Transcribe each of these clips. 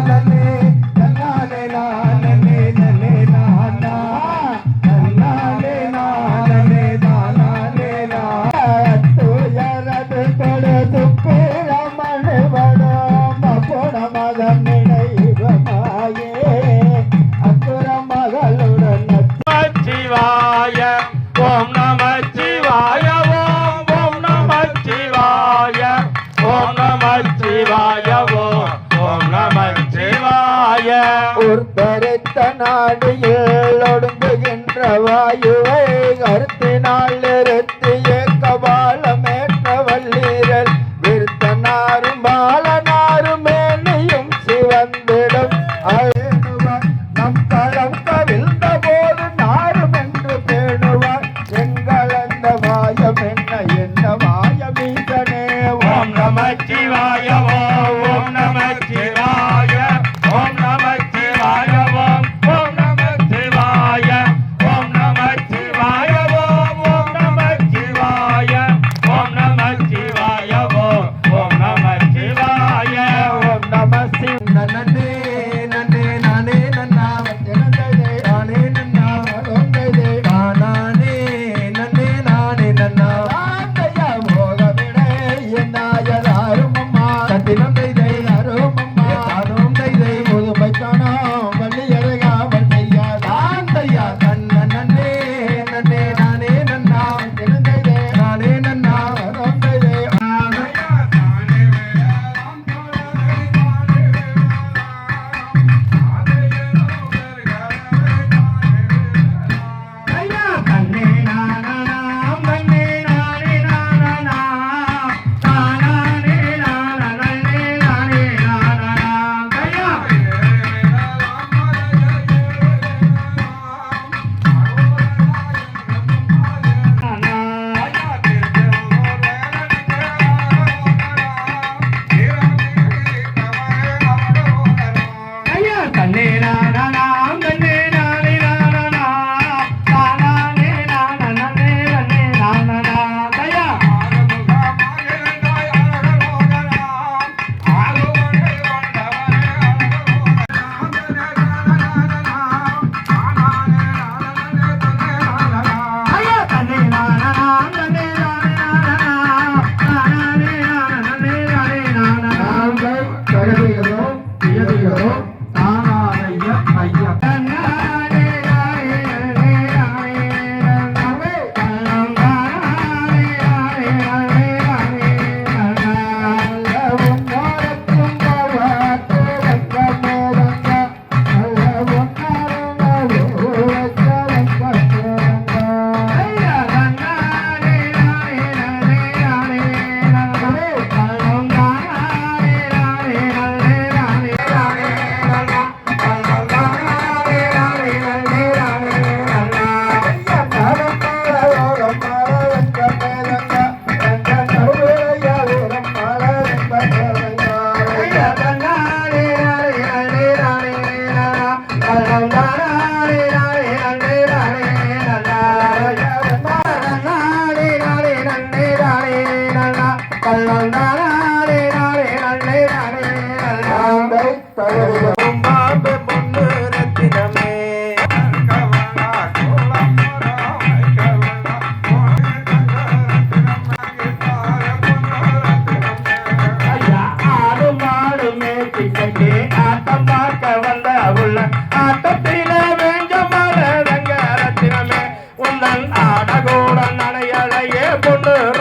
ಮಗನೇ melhorou? ಕರ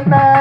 ಕನ್ನ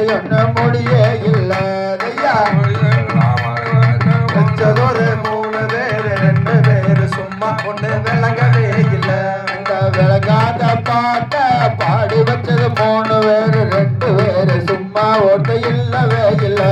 ஒன்று முடியே இல்லை? ஐயா வச்சதொரு மூணு பேர் ரெண்டு பேர் சும்மா ஒன்று விளங்கவே இல்லை. அந்த விளங்காத பாட்டை பாடி வச்சது மூணு பேர் ரெண்டு பேர் சும்மா ஒன்று இல்லவே இல்லை.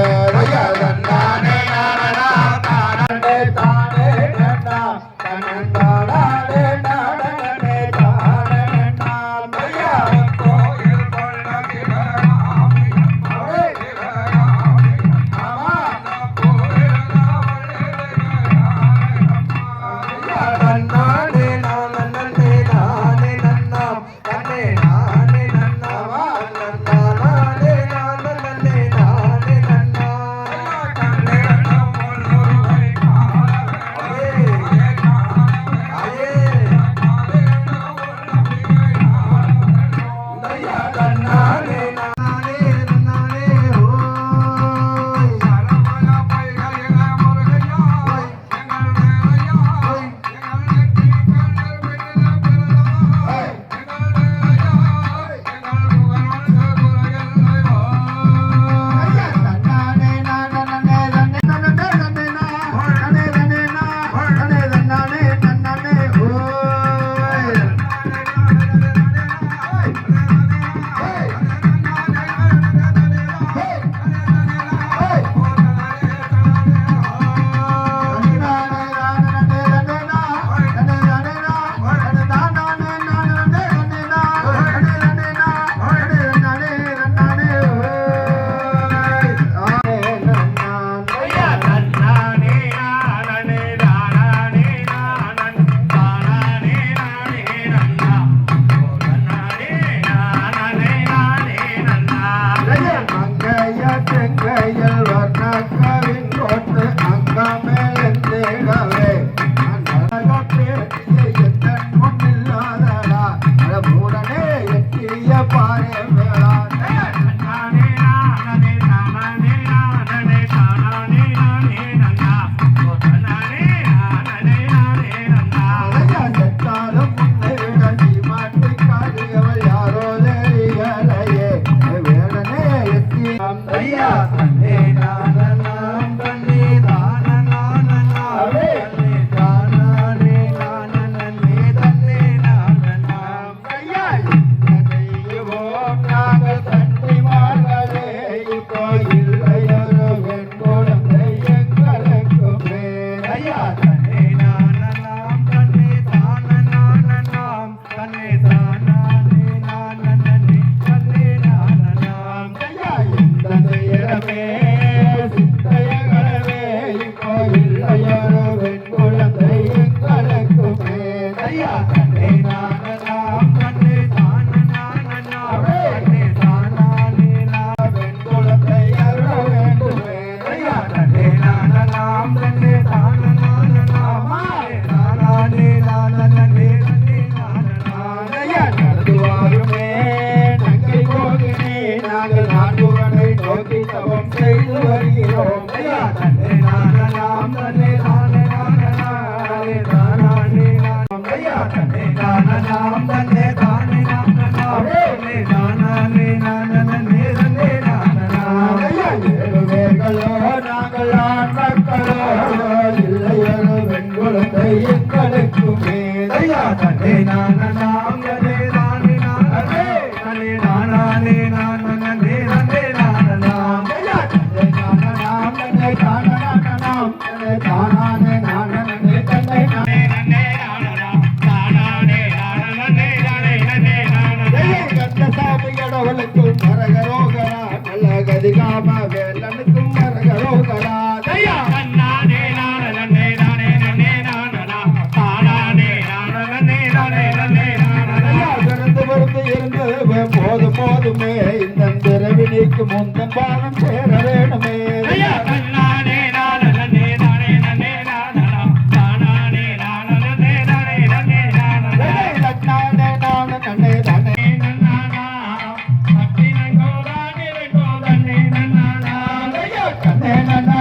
கண்ணே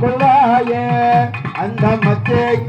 கொள்ளாயே அந்த மச்சைக்கு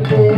அவன்